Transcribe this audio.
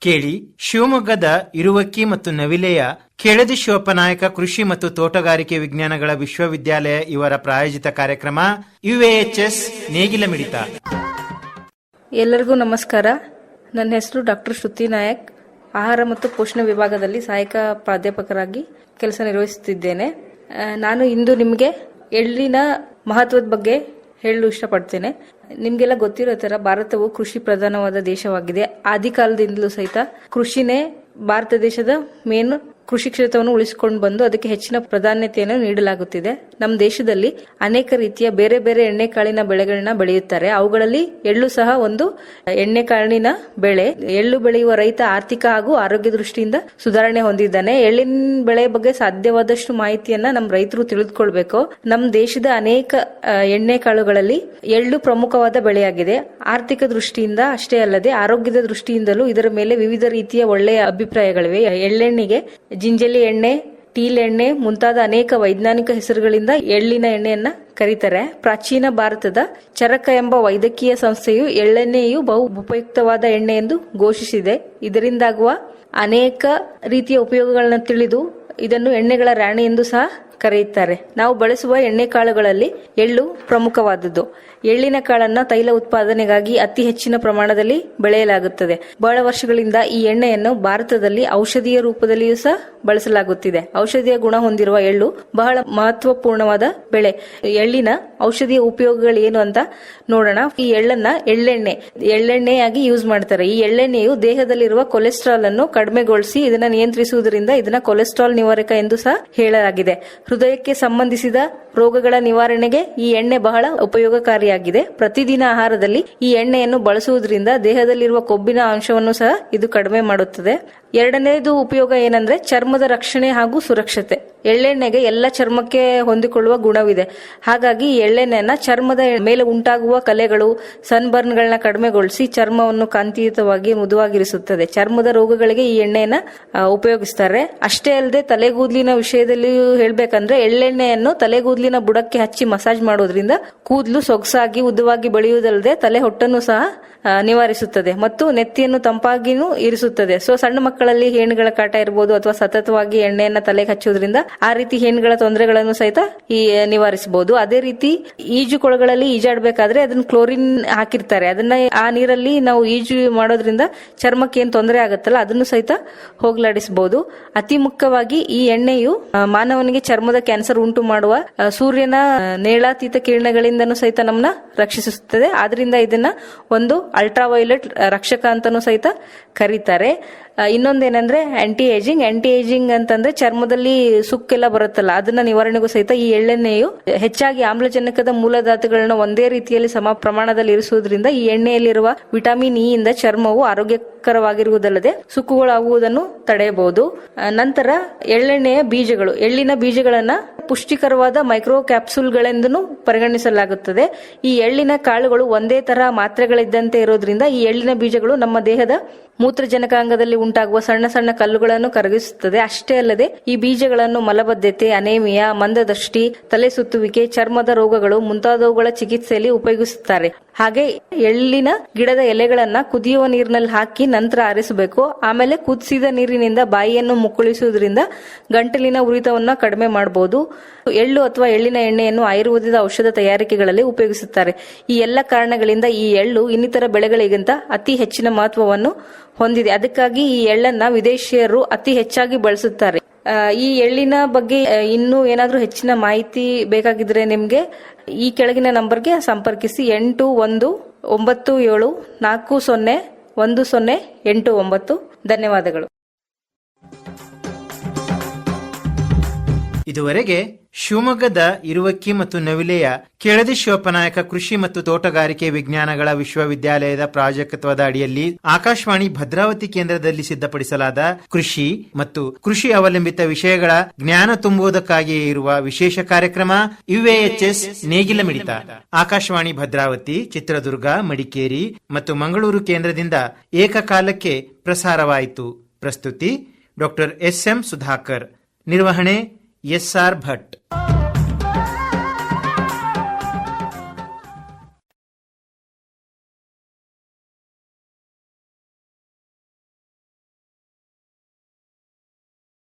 ಕೇಳಿ ಶಿವಮೊಗ್ಗದ ಇರುವಕ್ಕಿ ಮತ್ತು ನವಿಲೆಯ ಕೆಳದಿ ಶಿವಪ್ಪನಾಯಕ ಕೃಷಿ ಮತ್ತು ತೋಟಗಾರಿಕೆ ವಿಜ್ಞಾನಗಳ ವಿಶ್ವವಿದ್ಯಾಲಯ ಇವರ ಪ್ರಾಯೋಜಿತ ಕಾರ್ಯಕ್ರಮ ಯುಎಎಚ್ಎಸ್ ನೇಗಿಲ ಮಿಡಿತ. ಎಲ್ಲರಿಗೂ ನಮಸ್ಕಾರ. ನನ್ನ ಹೆಸರು ಡಾಕ್ಟರ್ ಶ್ರುತಿ ನಾಯಕ್. ಆಹಾರ ಮತ್ತು ಪೋಷಣ ವಿಭಾಗದಲ್ಲಿ ಸಹಾಯಕ ಪ್ರಾಧ್ಯಾಪಕರಾಗಿ ಕೆಲಸ ನಿರ್ವಹಿಸುತ್ತಿದ್ದೇನೆ. ನಾನು ಇಂದು ನಿಮಗೆ ಎಳ್ಳಿನ ಮಹತ್ವದ ಬಗ್ಗೆ ಹೇಳಲು ಇಷ್ಟಪಡ್ತೇನೆ. ನಿಮಗೆಲ್ಲ ಗೊತ್ತಿರೋ ಥರ ಭಾರತವು ಕೃಷಿ ಪ್ರಧಾನವಾದ ದೇಶವಾಗಿದೆ. ಆದಿಕಾಲದಿಂದಲೂ ಸಹಿತ ಕೃಷಿನೇ ಭಾರತ ದೇಶದ ಮೇನ್ ಕೃಷಿ ಕ್ಷೇತ್ರವನ್ನು ಉಳಿಸಿಕೊಂಡು ಬಂದು ಅದಕ್ಕೆ ಹೆಚ್ಚಿನ ಪ್ರಾಧಾನ್ಯತೆಯನ್ನು ನೀಡಲಾಗುತ್ತಿದೆ. ನಮ್ಮ ದೇಶದಲ್ಲಿ ಅನೇಕ ರೀತಿಯ ಬೇರೆ ಬೇರೆ ಎಣ್ಣೆಕಾಳಿನ ಬೆಳೆಗಳನ್ನ ಬೆಳೆಯುತ್ತಾರೆ. ಅವುಗಳಲ್ಲಿ ಎಳ್ಳು ಸಹ ಒಂದು ಎಣ್ಣೆಕಾಳಿನ ಬೆಳೆ. ಎಳ್ಳು ಬೆಳೆಯುವ ರೈತ ಆರ್ಥಿಕ ಹಾಗೂ ಆರೋಗ್ಯ ದೃಷ್ಟಿಯಿಂದ ಸುಧಾರಣೆ ಹೊಂದಿದ್ದಾನೆ. ಎಳ್ಳಿನ ಬೆಳೆ ಬಗ್ಗೆ ಸಾಧ್ಯವಾದಷ್ಟು ಮಾಹಿತಿಯನ್ನ ನಮ್ಮ ರೈತರು ತಿಳಿದುಕೊಳ್ಬೇಕು. ನಮ್ಮ ದೇಶದ ಅನೇಕ ಎಣ್ಣೆ ಎಣ್ಣೆಕಾಳುಗಳಲ್ಲಿ ಎಳ್ಳು ಪ್ರಮುಖವಾದ ಬೆಳೆಯಾಗಿದೆ. ಆರ್ಥಿಕ ದೃಷ್ಟಿಯಿಂದ ಅಷ್ಟೇ ಅಲ್ಲದೆ ಆರೋಗ್ಯದ ದೃಷ್ಟಿಯಿಂದಲೂ ಇದರ ಮೇಲೆ ವಿವಿಧ ರೀತಿಯ ಒಳ್ಳೆಯ ಅಭಿಪ್ರಾಯಗಳಿವೆ. ಎಳ್ಳೆಣ್ಣಿಗೆ ಜಿಂಜಲಿ ಎಣ್ಣೆ, ಟೀಲ್ ಎಣ್ಣೆ ಮುಂತಾದ ಅನೇಕ ವೈಜ್ಞಾನಿಕ ಹೆಸರುಗಳಿಂದ ಎಳ್ಳಿನ ಎಣ್ಣೆಯನ್ನ ಕರೀತಾರೆ. ಪ್ರಾಚೀನ ಭಾರತದ ಚರಕ ಎಂಬ ವೈದ್ಯಕೀಯ ಸಂಸ್ಥೆಯು ಎಳ್ಳೆಣ್ಣೆಯು ಬಹು ಉಪಯುಕ್ತವಾದ ಎಣ್ಣೆ ಎಂದು ಘೋಷಿಸಿದೆ. ಇದರಿಂದಾಗುವ ಅನೇಕ ರೀತಿಯ ಉಪಯೋಗಗಳನ್ನ ತಿಳಿದು ಇದನ್ನು ಎಣ್ಣೆಗಳ ರಾಣಿ ಎಂದು ಸಹ ಕರೆಯುತ್ತಾರೆ. ನಾವು ಬಳಸುವ ಎಣ್ಣೆ ಕಾಳುಗಳಲ್ಲಿ ಎಳ್ಳು ಪ್ರಮುಖವಾದದ್ದು. ಎಳ್ಳಿನ ಕಾಳನ್ನ ತೈಲ ಉತ್ಪಾದನೆಗಾಗಿ ಅತಿ ಹೆಚ್ಚಿನ ಪ್ರಮಾಣದಲ್ಲಿ ಬೆಳೆಯಲಾಗುತ್ತದೆ. ಬಹಳ ವರ್ಷಗಳಿಂದ ಈ ಎಣ್ಣೆಯನ್ನು ಭಾರತದಲ್ಲಿ ಔಷಧೀಯ ರೂಪದಲ್ಲಿಯೂ ಸಹ ಬಳಸಲಾಗುತ್ತಿದೆ. ಔಷಧೀಯ ಗುಣ ಹೊಂದಿರುವ ಎಳ್ಳು ಬಹಳ ಮಹತ್ವಪೂರ್ಣವಾದ ಬೆಳೆ. ಎಳ್ಳಿನ ಔಷಧೀಯ ಉಪಯೋಗಗಳು ಏನು ಅಂತ ನೋಡೋಣ. ಈ ಎಳ್ಳನ್ನ ಎಳ್ಳೆಣ್ಣೆ, ಎಳ್ಳೆಣ್ಣೆಯಾಗಿ ಯೂಸ್ ಮಾಡ್ತಾರೆ. ಈ ಎಳ್ಳೆಣ್ಣೆಯು ದೇಹದಲ್ಲಿರುವ ಕೊಲೆಸ್ಟ್ರಾಲ್ ಅನ್ನು ಕಡಿಮೆಗೊಳಿಸಿ ಇದನ್ನ ನಿಯಂತ್ರಿಸುವುದರಿಂದ ಇದನ್ನ ಕೊಲೆಸ್ಟ್ರಾಲ್ ನಿವಾರಕ ಎಂದು ಸಹ ಹೇಳಲಾಗಿದೆ. ಹೃದಯಕ್ಕೆ ಸಂಬಂಧಿಸಿದ ರೋಗಗಳ ನಿವಾರಣೆಗೆ ಈ ಎಣ್ಣೆ ಬಹಳ ಉಪಯೋಗಕಾರಿಯಾಗಿದೆ. ಪ್ರತಿದಿನ ಆಹಾರದಲ್ಲಿ ಈ ಎಣ್ಣೆಯನ್ನು ಬಳಸುವುದರಿಂದ ದೇಹದಲ್ಲಿರುವ ಕೊಬ್ಬಿನ ಅಂಶವನ್ನು ಸಹ ಇದು ಕಡಿಮೆ ಮಾಡುತ್ತದೆ. ಎರಡನೇದು ಉಪಯೋಗ ಏನಂದ್ರೆ ಚರ್ಮದ ರಕ್ಷಣೆ ಹಾಗೂ ಸುರಕ್ಷತೆ. ಎಳ್ಳೆಣ್ಣೆಗೆ ಎಲ್ಲ ಚರ್ಮಕ್ಕೆ ಹೊಂದಿಕೊಳ್ಳುವ ಗುಣವಿದೆ. ಹಾಗಾಗಿ ಎಳ್ಳೆಣ್ಣೆನ ಚರ್ಮದ ಮೇಲೆ ಉಂಟಾಗುವ ಕಲೆಗಳು ಸನ್ಬರ್ನ್ಗಳನ್ನ ಕಡಿಮೆಗೊಳಿಸಿ ಚರ್ಮವನ್ನು ಕಾಂತಿಯುತವಾಗಿ ಮೃದುವಾಗಿರಿಸುತ್ತದೆ. ಚರ್ಮದ ರೋಗಗಳಿಗೆ ಈ ಎಣ್ಣೆಯನ್ನ ಉಪಯೋಗಿಸ್ತಾರೆ. ಅಷ್ಟೇ ಅಲ್ಲದೆ ತಲೆಗೂದಲಿನ ವಿಷಯದಲ್ಲಿಯೂ ಹೇಳಬೇಕಂದ್ರೆ ಎಳ್ಳೆಣ್ಣೆಯನ್ನು ತಲೆಗೂದಲಿನ ಬುಡಕ್ಕೆ ಹಚ್ಚಿ ಮಸಾಜ್ ಮಾಡೋದ್ರಿಂದ ಕೂದಲು ಸೊಗಸಾಗಿ, ಉದ್ದವಾಗಿ ಬೆಳೆಯುವುದಲ್ಲದೆ ತಲೆ ಹೊಟ್ಟನ್ನು ಸಹ ನಿವಾರಿಸುತ್ತದೆ ಮತ್ತು ನೆತ್ತಿಯನ್ನು ತಂಪಾಗಿನೂ ಇರಿಸುತ್ತದೆ. ಸೊ, ಸಣ್ಣ ಮಕ್ಕಳಲ್ಲಿ ಹೇಣುಗಳ ಕಾಟ ಇರಬಹುದು ಅಥವಾ ಸತತವಾಗಿ ಎಣ್ಣೆಯನ್ನ ತಲೆಗೆ ಹಚ್ಚೋದ್ರಿಂದ ಆ ರೀತಿ ಹೆಣ್ಣುಗಳ ತೊಂದರೆಗಳನ್ನು ಸಹಿತ ಈ ನಿವಾರಿಸಬಹುದು. ಅದೇ ರೀತಿ ಈಜು ಕೊಳಗಳಲ್ಲಿ ಈಜಾಡ್ಬೇಕಾದ್ರೆ ಅದನ್ನ ಕ್ಲೋರಿನ್ ಹಾಕಿರ್ತಾರೆ. ಅದನ್ನ ಆ ನೀರಲ್ಲಿ ನಾವು ಈಜು ಮಾಡೋದ್ರಿಂದ ಚರ್ಮಕ್ಕೆ ಏನ್ ತೊಂದರೆ ಆಗುತ್ತಲ್ಲ, ಅದನ್ನು ಸಹಿತ ಹೋಗ್ಲಾಡಿಸಬಹುದು. ಅತಿ ಮುಖ್ಯವಾಗಿ ಈ ಎಣ್ಣೆಯು ಮಾನವನಿಗೆ ಚರ್ಮದ ಕ್ಯಾನ್ಸರ್ ಉಂಟು ಮಾಡುವ ಸೂರ್ಯನ ನೇಳಾತೀತ ಕಿರಣಗಳಿಂದನೂ ಸಹಿತ ನಮ್ಮನ್ನ ರಕ್ಷಿಸುತ್ತದೆ. ಆದ್ರಿಂದ ಇದನ್ನ ಒಂದು ಅಲ್ಟ್ರಾ ವೈಲೆಟ್ ರಕ್ಷಕ ಅಂತಾನೂ ಸಹಿತ ಕರೀತಾರೆ. ಇನ್ನೊಂದೇನಂದ್ರೆ ಆಂಟಿ ಏಜಿಂಗ್ ಆಂಟಿ ಏಜಿಂಗ್ ಅಂತಂದ್ರೆ ಚರ್ಮದಲ್ಲಿ ಸುಕ್ಕೆಲ್ಲ ಬರುತ್ತಲ್ಲ, ಅದನ್ನ ನಿವಾರಣೆಗೂ ಸಹಿತ ಈ ಎಳ್ಳೆಣ್ಣೆಯು ಹೆಚ್ಚಾಗಿ ಆಮ್ಲಜನಕದ ಮೂಲಧಾತುಗಳನ್ನ ಒಂದೇ ರೀತಿಯಲ್ಲಿ ಸಮ ಪ್ರಮಾಣದಲ್ಲಿ ಇರಿಸುವುದರಿಂದ ಈ ಎಣ್ಣೆಯಲ್ಲಿರುವ ವಿಟಮಿನ್ ಇ ಇಂದ ಚರ್ಮವು ಆರೋಗ್ಯಕರವಾಗಿರುವುದಲ್ಲದೆ ಸುಕ್ಕುಗಳಾಗುವುದನ್ನು ತಡೆಯಬಹುದು. ನಂತರ ಎಳ್ಳೆಣ್ಣೆಯ ಬೀಜಗಳು, ಎಳ್ಳಿನ ಬೀಜಗಳನ್ನ ಪುಷ್ಟಿಕರವಾದ ಮೈಕ್ರೋ ಕ್ಯಾಪ್ಸೂಲ್ಗಳೆಂದೂ ಪರಿಗಣಿಸಲಾಗುತ್ತದೆ. ಈ ಎಳ್ಳಿನ ಕಾಳುಗಳು ಒಂದೇ ತರಹ ಮಾತ್ರೆಗಳಿದ್ದಂತೆ ಇರೋದ್ರಿಂದ ಈ ಎಳ್ಳಿನ ಬೀಜಗಳು ನಮ್ಮ ದೇಹದ ಮೂತ್ರಜನಕಾಂಗದಲ್ಲಿ ಉಂಟಾಗುವ ಸಣ್ಣ ಸಣ್ಣ ಕಲ್ಲುಗಳನ್ನು ಕರಗಿಸುತ್ತದೆ. ಅಷ್ಟೇ ಅಲ್ಲದೆ ಈ ಬೀಜಗಳನ್ನು ಮಲಬದ್ಧತೆ, ಅನೇಮಿಯಾ, ಮಂದದೃಷ್ಟಿ, ತಲೆ ಸುತ್ತುವಿಕೆ, ಚರ್ಮದ ರೋಗಗಳು ಮುಂತಾದವುಗಳ ಚಿಕಿತ್ಸೆಯಲ್ಲಿ ಉಪಯೋಗಿಸುತ್ತಾರೆ. ಹಾಗೆ ಎಳ್ಳಿನ ಗಿಡದ ಎಲೆಗಳನ್ನ ಕುದಿಯುವ ನೀರಿನಲ್ಲಿ ಹಾಕಿ ನಂತರ ಆರಿಸಬೇಕು. ಆಮೇಲೆ ಕುದಿಸಿದ ನೀರಿನಿಂದ ಬಾಯಿಯನ್ನು ಮುಕ್ಕಳಿಸುವುದರಿಂದ ಗಂಟಲಿನ ಉರಿತವನ್ನು ಕಡಿಮೆ ಮಾಡಬಹುದು ಎಳ್ಳು ಅಥವಾ ಎಳ್ಳಿನ ಎಣ್ಣೆಯನ್ನು ಆಯುರ್ವೇದದ ಔಷಧ ತಯಾರಿಕೆಗಳಲ್ಲಿ ಉಪಯೋಗಿಸುತ್ತಾರೆ. ಈ ಎಲ್ಲ ಕಾರಣಗಳಿಂದ ಈ ಎಳ್ಳು ಇನ್ನಿತರ ಬೆಳೆಗಳಿಗಿಂತ ಅತಿ ಹೆಚ್ಚಿನ ಮಹತ್ವವನ್ನು ಹೊಂದಿದೆ. ಅದಕ್ಕಾಗಿ ಈ ಎಳ್ಳನ್ನ ವಿದೇಶಿಯರು ಅತಿ ಹೆಚ್ಚಾಗಿ ಬಳಸುತ್ತಾರೆ. ಈ ಎಳ್ಳಿನ ಬಗ್ಗೆ ಇನ್ನೂ ಏನಾದರೂ ಹೆಚ್ಚಿನ ಮಾಹಿತಿ ಬೇಕಾಗಿದ್ರೆ ನಿಮಗೆ ಈ ಕೆಳಗಿನ ನಂಬರ್ಗೆ ಸಂಪರ್ಕಿಸಿ. ಎಂಟು ಒಂದು ಒಂಬತ್ತು ಏಳು ನಾಲ್ಕು ಸೊನ್ನೆ ಒಂದು ಸೊನ್ನೆ ಎಂಟು ಒಂಬತ್ತು. ಧನ್ಯವಾದಗಳು. ಇದುವರೆಗೆ ಶಿವಮೊಗ್ಗದ ಇರುವಕ್ಕಿ ಮತ್ತು ನವಿಲೆಯ ಕೆಳದಿ ಶಿವಪ್ಪನಾಯಕ ಕೃಷಿ ಮತ್ತು ತೋಟಗಾರಿಕೆ ವಿಜ್ಞಾನಗಳ ವಿಶ್ವವಿದ್ಯಾಲಯದ ಪ್ರಾಜೆಕ್ಟ್ವದ ಅಡಿಯಲ್ಲಿ ಆಕಾಶವಾಣಿ ಭದ್ರಾವತಿ ಕೇಂದ್ರದಲ್ಲಿ ಸಿದ್ಧಪಡಿಸಲಾದ ಕೃಷಿ ಮತ್ತು ಕೃಷಿ ಅವಲಂಬಿತ ವಿಷಯಗಳ ಜ್ಞಾನ ತುಂಬುವುದಕ್ಕಾಗಿಯೇ ಇರುವ ವಿಶೇಷ ಕಾರ್ಯಕ್ರಮ ಯುಎಎಚ್ಎಸ್ ನೇಗಿಲ ಮಿಡಿತ ಆಕಾಶವಾಣಿ ಭದ್ರಾವತಿ, ಚಿತ್ರದುರ್ಗ, ಮಡಿಕೇರಿ ಮತ್ತು ಮಂಗಳೂರು ಕೇಂದ್ರದಿಂದ ಏಕಕಾಲಕ್ಕೆ ಪ್ರಸಾರವಾಯಿತು. ಪ್ರಸ್ತುತಿ ಡಾಕ್ಟರ್ ಎಸ್ ಎಂ ಸುಧಾಕರ್. ನಿರ್ವಹಣೆ एस आर भट्ट।